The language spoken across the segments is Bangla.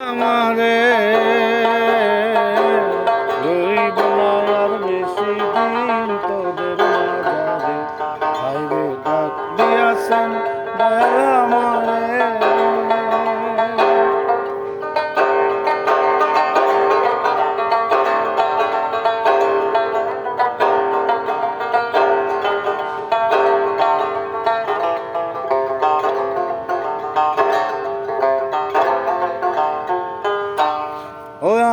আমারে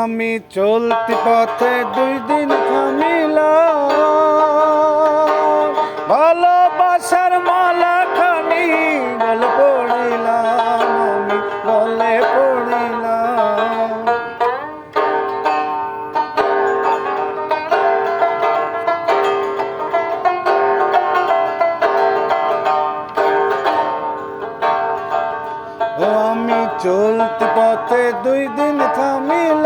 আমি চলতি পথে দুই দিন থামিলাম। ভালোবাসার মালা খানি গল চলতি পথে দুই দিন থামিল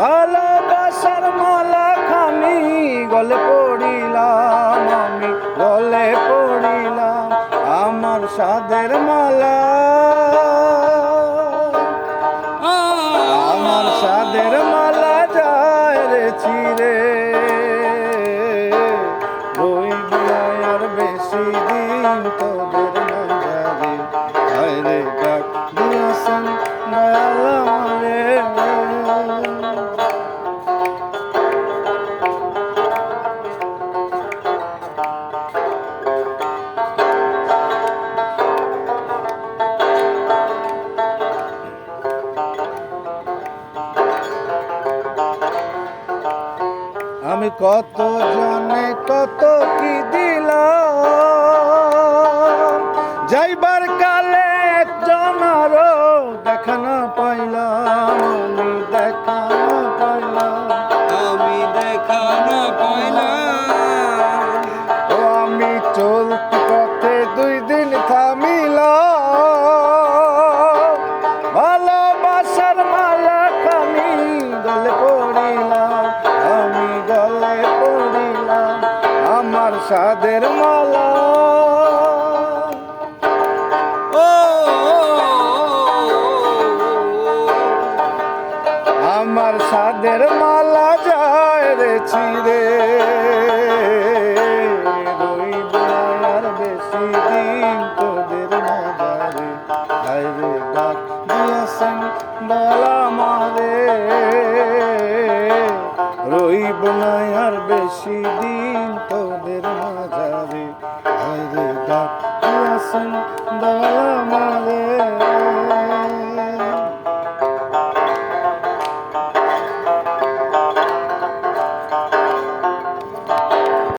ভালোবাসার মালা খানি গলে পড়িলাম, আমি গলে পড়িলাম। আমার সাদের মালা কত জনে কত কি দিল যাইবার কালে একজন আরও দেখা না পাইলাম দেখা সাদের মালা। ও, আমার সাদের মালা যায় রে চিরে। রইব বেশি দিন তোদের দিয়াছেন বালা মারে। রইব না আর বেশি দিন তোদের মাঝারে। আরে ডাকিয়াছেন দয়ামা